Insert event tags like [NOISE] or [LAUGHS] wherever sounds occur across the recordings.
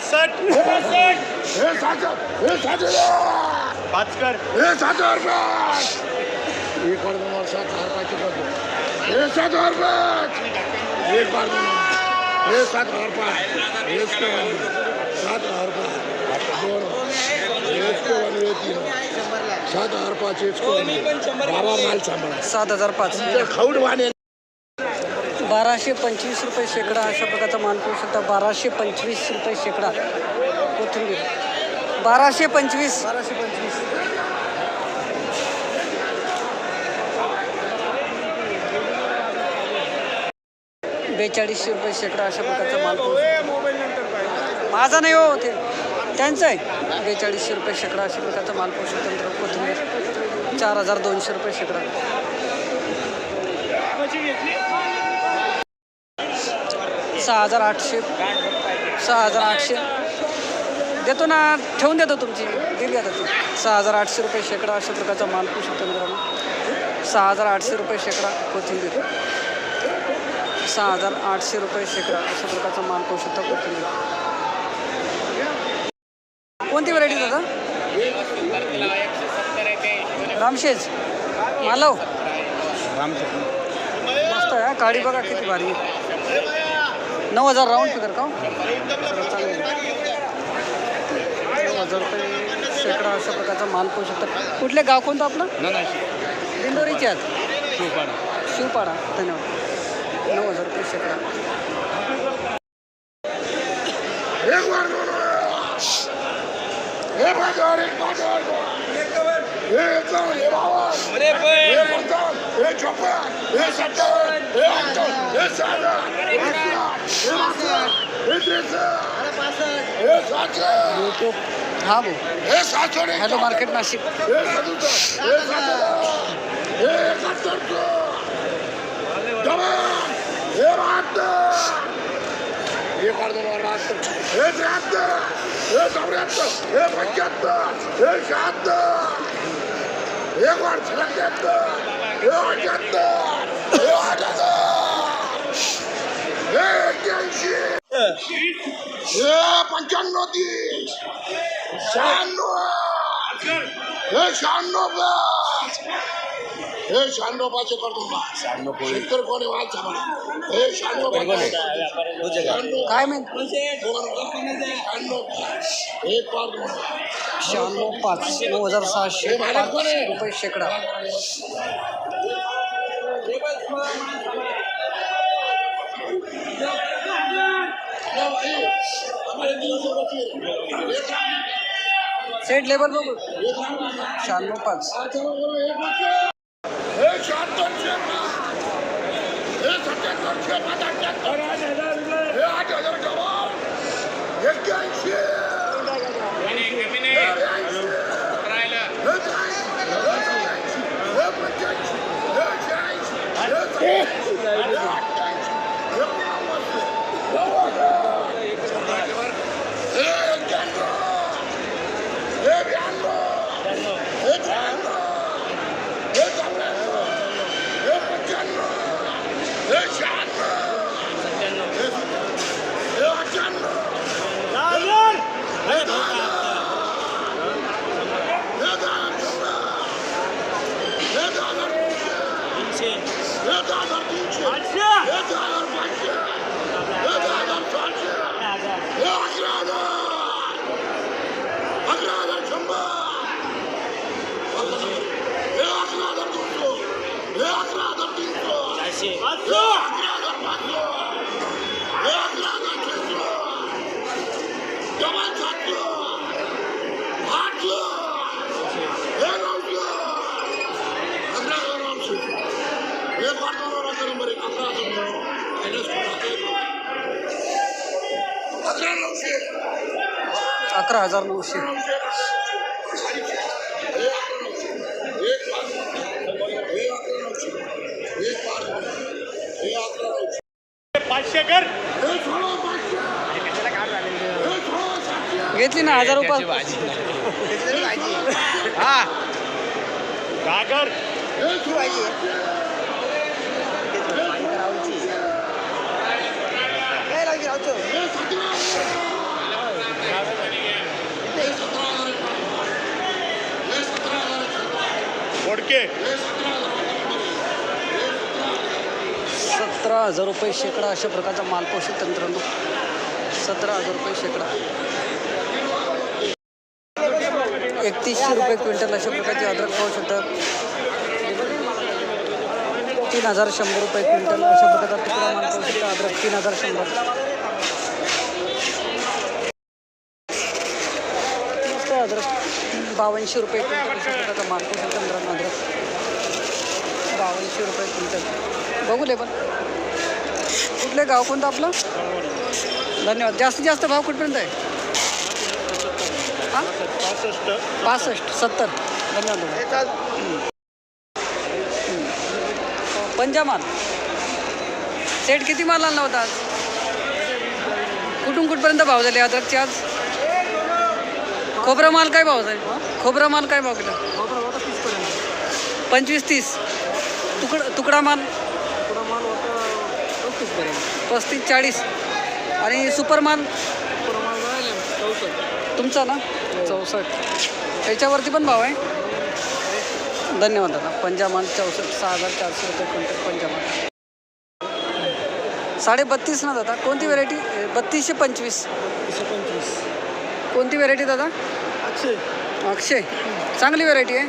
पासष्ट हे सात हे सात हजार पाच. हे एक बार दोन सात हजार पाचशे करतो हे सात हजार रुपये एक बार दोन हे सात हे इसके वन सात हजार पाच. दोन हे वन हे तीन सात हजार बाबा माल सांभाळा सात हजार पाच खाऊड वाणे बाराशे पंचवीस रुपये शेकडा अशा प्रकारचा माल पाहू शकता. बाराशे पंचवीस रुपये शेकडा कोथिंबीर. बाराशे पंचवीस. बाराशे पंचवीस. बेचाळीसशे रुपये शेकडा अशा प्रकारचा माल पाहू माझा नाही हो ते. त्यांचं आहे. बेचाळीसशे रुपये शेकडा अशा प्रकारचा माल पाहू शकता मित्रांनो कोथिंबीर. चार हजार दोनशे रुपये शेकडा. सहा हजार आठशे. सहा हजार आठशे. देतो ना ठेवून देतो तुमची. दिली आता ती. सहा हजार आठशे रुपये शेकडा अशा प्रकारचा माल पाहू शकतो मित्रांनो. सहा हजार आठशे रुपये शेकडा कोथिंबीर. सहा हजार आठशे रुपये शेकडा अशा प्रकारचा माल पाहू शकता कोथिंबीर. कोणती व्हरायटी दादा? रामशेज. मालव. मस्त आहे. काळी बघा किती भारी आहे. नऊ हजार राऊंड फिगर का हो? चालेल. नऊ हजार रुपये शेकडा अशा प्रकारचा माल पाहू शकता. कुठले गाव कोणतं आपलं? दिंडोरीचे आहेत. शिवपाडा. धन्यवाद. नऊ हजार रुपये शेकडा. एक बार दोन हे बाजार एक बाजार हे एकावन्न हे बावन्न हे पंचावन्न हे चोपन्न हे सत्तावन्न हे अठ्ठावन्न हे सहासष्ट हे हे एक्क्याऐंशी हे पंच्याण्णव तीस शहाण्णव हे शहाण्णव पाच हे शहाण्णव पाचशे करतो बा शेतकरी कोणी वाल सांभाळा हे शहाण्णव पाच शहाण्णव काय माहीत दोन शहाण्णव पाच एक पाच दोन शहाण्णव पाच नऊ हजार सहाशे पाच रुपये शेकडा सेट लेबर बघू. शहाण्णव पाच. Yeah शहात्तरशे पाच हे सत्याहत्तरशे पाच अठ्याहत्तर हे आठ हजार जवान एक्क्याऐंशी हे ब्याऐंशी हे त्र्याऐंशी हे चौऱ्याऐंशी हे पंच्याऐंशी हे शहाऐंशी हे सत्त्याऐंशी हे अठ्ठ्याऐंशी हे नव्वद नव्वद हे एक्क्याण्णव हे ब्याण्णव हे त्र्याण्णव हे चौऱ्याण्णव हे पंच्याण्णव हे शहाण्णव हे सत्त्याण्णव, हे अठ्ठ्याण्णव हे दहा हे दहा चौदा हे दहा हजार तीनशे हे दहा हजार तीनशे हे दहा हजार पाचशे हे दहा हजार सहाशे हे अकरा हजार अकरा हजार शंभर हे अकरा हजार दोनशे हे अकरा हजार तीनशे अकरा हजार अकरा हजार नऊशे. हजार रुपये. हा. काकर सतरा हजार रुपये शेकडा अशा प्रकारचा मालपोषित तंत्रज्ञ सतरा हजार रुपये शेकडा. एकतीसशे रुपये क्विंटल अशा प्रकारचे अद्रक पाहू शकता तीन हजार शंभर रुपये क्विंटल. अशा प्रकारचा तुकडा माल पाहू शकता अद्रक तीन हजार शंभर. अद्रक. बावनशे रुपये क्विंटल. अशा प्रकारचा माल पाहू शकता मित्रांनो अद्रक. बावनशे रुपये क्विंटल. बघू ले पण. कुठलं गाव कोणतं आपलं? धन्यवाद. जास्तीत जास्त भाव कुठपर्यंत आहे? हां? पासष्ट. सत्तर. धन्यवाद. पंजामाल. पंजा माल सेट किती माल आणला होता आज? कुठून कुठपर्यंत भाव झाले अद्रकचे आज? खोबरा माल काय भाव झाले? खोबरा माल काय भाव केला पंचवीस तीस. तुकड तुकडा माल? पस्तीस चाळीस. आणि सुपर माल? तुमचा ना? चौसष्ट. त्याच्यावरती पण भाव आहे? धन्यवाद दादा. पंजामाल चौसष्ट सहा हजार चारशे रुपये क्विंटल पंजामाल साडे बत्तीस ना दादा? कोणती व्हेरायटी बत्तीसशे पंचवीस. कोणती व्हेरायटी दादा? अक्षय. चांगली व्हेरायटी आहे?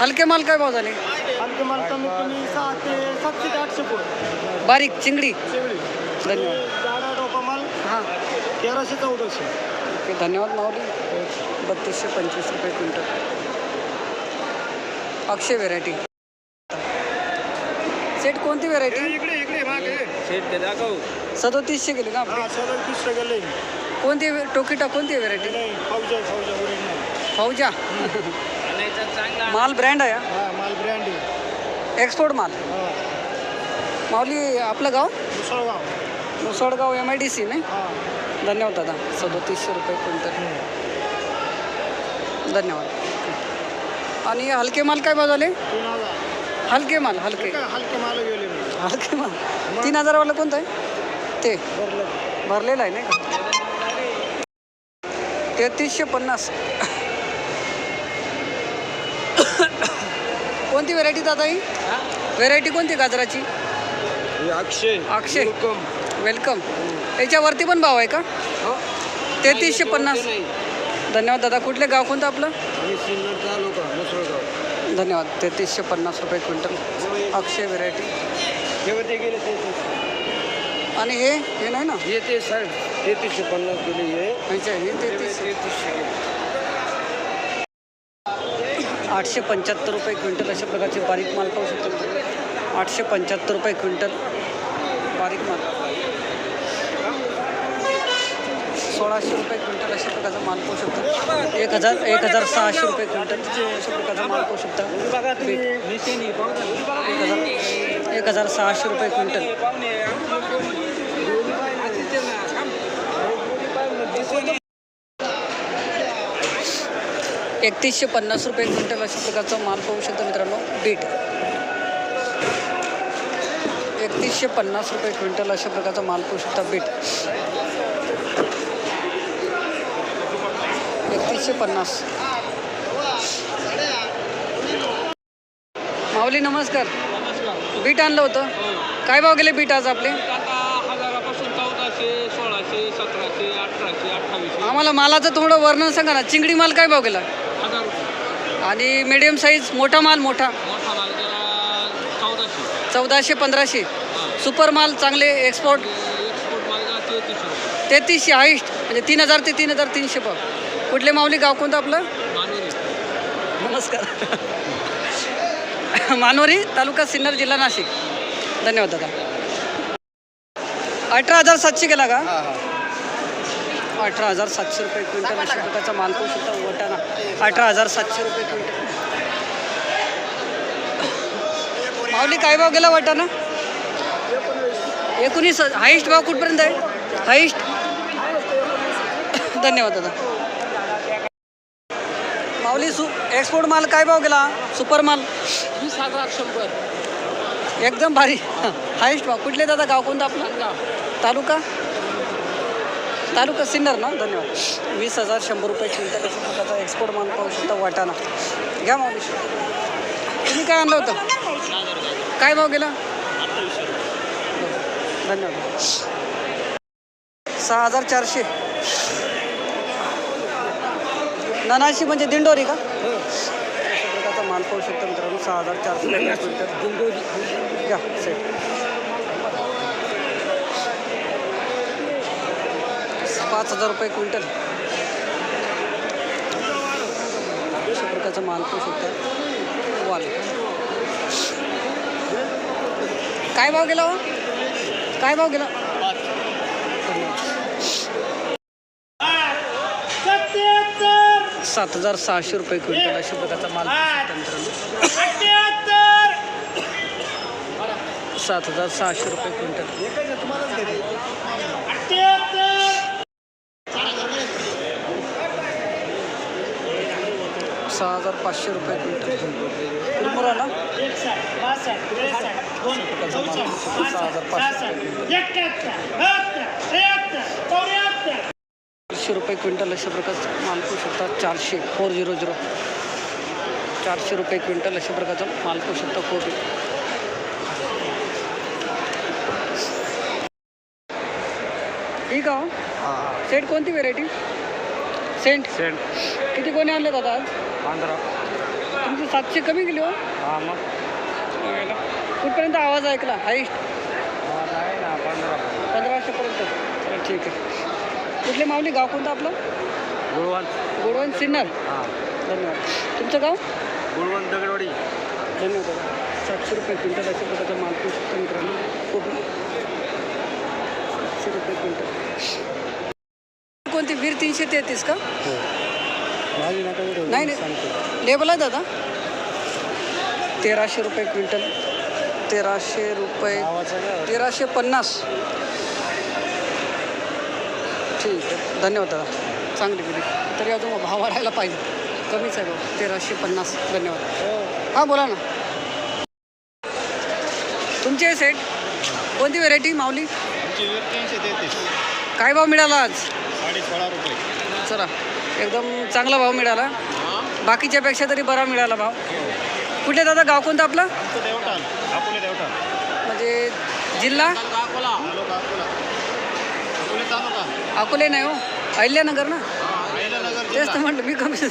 हलके माल काय भाव झाले? माल कमीत कमी सहा ते सातशे ते आठशे पोळ बारीक चिंगडी. धन्यवाद. माल. हां. तेराशे चौदाशे. ओके धन्यवाद माऊली. बत्तीसशे पंचवीस रुपये क्विंटल. अक्षय व्हेरायटी सेट कोणती व्हेरायटी इकडे इकडे भाग शेट दाखव. सदोतीसशे गेली का हा कोणती टोकिटा कोणती व्हेरायटी नाही फौजा माल ब्रँड आहे माल ब्रँड एक्सपोर्ट माल. माऊली आपलं गाव? Musalgaon. Musalgaon M I D C नाही? हा. धन्यवाद दादा. सदोतीसशे रुपये क्विंटल. धन्यवाद. आणि हलके माल काय हजार हलके माल हलके. हलके माल. हलके माल तीन हजारवाला कोणतं आहे? ते. भरलं भरलेलं आहे नाही का? तेहतीसशे पन्नास. कोणती व्हेरायटी दादा ही? व्हेरायटी कोणती गाजराची? अक्षय. अक्षय. वेलकम याच्यावरती पण भाव आहे का? तेहतीसशे पन्नास. धन्यवाद दादा. कुठले गाव कोणतं आपलं? धन्यवाद. तेहतीसशे पन्नास रुपये क्विंटल. अक्षय व्हेरायटी. आणि हे? हे नाही ना? हे ते साहेब तेहतीसशे पन्नास गेले हे. हे तेहतीसशे. आठशे पंच्याहत्तर रुपये क्विंटल अशा प्रकारचे बारीक माल पाहू शकतो. आठशे पंच्याहत्तर रुपये क्विंटल बारीक माल. सोळाशे रुपये क्विंटल अशा प्रकारचा माल पाहू शकतो. एक हजार एक हजार सहाशे रुपये क्विंटल अशा प्रकारचा माल पाहू शकता. एक हजार एक हजार सहाशे रुपये क्विंटल. एकतीसशे पन्नास रुपये क्विंटल अशा प्रकारचा माल पाहू शकता मित्रांनो बीट. एकतीसशे पन्नास रुपये क्विंटल अशा प्रकारचा माल पाहू शकता बीट. एकतीसशे पन्नास. माऊली नमस्कार. बीट आणलं होतं. काय भाव गेले बीट आज आपले? आम्हाला मालाचं थोडं वर्णन सांगा ना. चिंगडी माल काय भाव गेला? आणि मिडियम साईज मोठा माल मोठा? चौदाशे. पंधराशे. सुपर माल चांगले एक्सपोर्ट तेहतीसशे हाईस्ट. म्हणजे तीन हजार ते तीन हजार तीनशे भाव. कुठले माऊली गाव कोणतं आपलं? नमस्कार. [LAUGHS] मानोरी तालुका सिन्नर जिल्हा नाशिक. धन्यवाद दादा. अठरा हजार सातशे गेला का? अठरा हजार सातशे रुपये क्विंटल अशा प्रकारचा माल पाहू शकता वटाणा अठरा हजार सातशे रुपये क्विंटल. माऊली काय भाव गेला वाटाणा? एकोणीस हाईस्ट भाव कुठपर्यंत आहे? हाईस्ट धन्यवाद दादा. माऊली सु एक्सपोर्ट माल काय भाव गेला? सुपर माल. वीस हजार शंभर एकदम भारी. हायस्ट भाव. कुठले दादा गाव कोणतं आपलं? तालुका? तालुका सिन्नर ना? धन्यवाद. वीस हजार शंभर रुपये क्विंटल अशा प्रकारचा एक्सपोर्ट माल पाहू शकता वाटाणा. घ्या माऊली काय आणलं होतं? काय भाव गेला? धन्यवाद. सहा हजार चारशे. ननाशी म्हणजे दिंडोरी का? अशा प्रकारचा माल पाहू शकतो मित्रांनो सहा हजार चारशे रुपये क्विंटल. दिंडोरी. घ्या सेट पाच हजार रुपये क्विंटल. अशा प्रकारचा माल पाहू शकता. वाल. काय भाव गेला हो? काय भाव गेला? सात हजार सहाशे रुपये क्विंटल अशी प्रकारचा माल सात हजार सहाशे रुपये क्विंटल. सहा हजार पाचशे रुपये क्विंटल. कुरमुरा ना सहा हजार पाचशे चारशे रुपये क्विंटल अशा प्रकारचा माल पाहू शकता. चारशे फोर झिरो झिरो चारशे रुपये क्विंटल अशा प्रकारचा माल पाहू शकता कोबी ठीक आहे. सेंट कोणती व्हेरायटी सेंट. सेंट. किती कोणी आणले दादा आज? पंधरा. तुमची सातशे कमी गेली हो. हा मग. कुठपर्यंत आवाज ऐकला? हाईस्ट. नाही ना पंधरा. पंधराशेपर्यंत ठीक आहे. कुठले माऊली? गाव कोणतं आपलं? गुळवंत. गोडवन सिन्नर. हां. धन्यवाद. तुमचं गाव? गुळवंत दगडवाडी. धन्यवाद दादा. सातशे रुपये क्विंटल अशा प्रकारचा माल पाहू शकतो मित्रांनो. कोबी सातशे रुपये क्विंटल. कोणती वीर तीनशे तेहतीस का? नका नाही नाही. लेबल आहे दादा. तेराशे रुपये क्विंटल. तेराशे रुपये. तेराशे पन्नास. ठीक आहे. धन्यवाद दादा. चांगली गेली तरी अजून भाव वाढायला पाहिजे. कमीच आहे भाऊ तेराशे पन्नास. धन्यवाद. हां बोला ना. तुमचे सेट कोणती व्हेरायटी माऊली? काय भाव मिळाला आज? चला. एकदम चांगला भाव मिळाला. बाकीच्यापेक्षा तरी बरा मिळाला भाव. कुठले दादा? गाव कोणतं आपलं? म्हणजे जिल्हा तालुका अकोला अकोले तालुका अकोले नाही हो. अहिल्यानगर ना? तेच तर म्हटलं मी कमी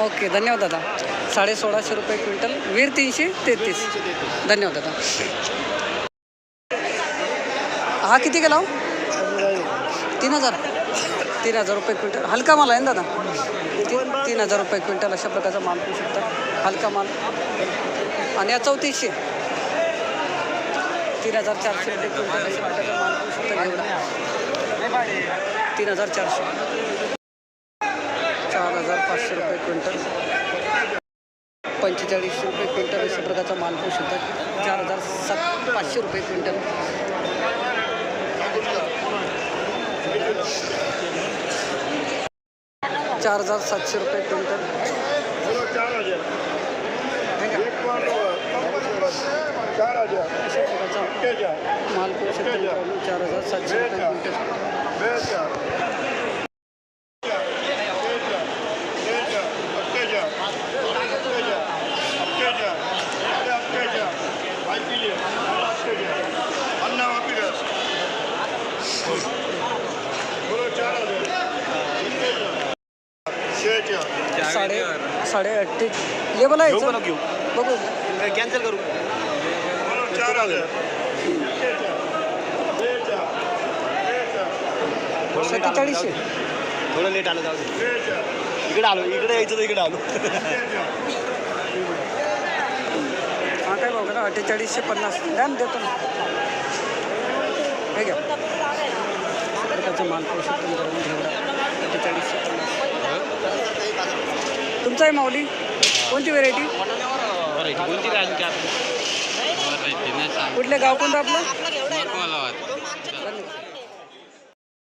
ओके धन्यवाद दादा. साडे सोळाशे रुपये क्विंटल वीर तीनशे तेहतीस. धन्यवाद दादा. हा किती गेला हो? तीन हजार. तीन हजार रुपये क्विंटल. हलका माल आहे ना दादा? ती- तीन हजार रुपये क्विंटल अशा प्रकारचा माल पाहू शकता. हलका माल. आणि या चौतीसशे. तीन हजार चारशे रुपये क्विंटल अशा प्रकारचा माल पाहू शकता. तीन हजार चारशे. चार हजार पाचशे रुपये क्विंटल. पंचेचाळीसशे रुपये क्विंटल अशा प्रकारचा माल पाहू शकता. चार हजार सात पाचशे रुपये क्विंटल. चार हजार सातशे रुपये क्विंटल. चार हजार. अशा प्रकारचा माल पाहू शकता मित्रांनो चार हजार. सातशे रुपये क्विंटल साडे साडे अठ्ठे लेबल आहे? बघू कॅन्सल करू. हजार सत्तेचाळीसशे थोडं लेट आलं जाऊ इकडे आलो इकडे यायचं तर इकडे आलो. हा काय बघा ना अठ्ठेचाळीसशे पन्नास. ना देतो ना. हे घ्या. प्रकारचा माल पाहू शकतो मित्रांनो घेवडा अठ्ठेचाळीसशे पन्नास. तुमचा आहे माऊली? कोणती व्हेरायटी कोणती राहिली कुठले गाव कोणतं आपलं?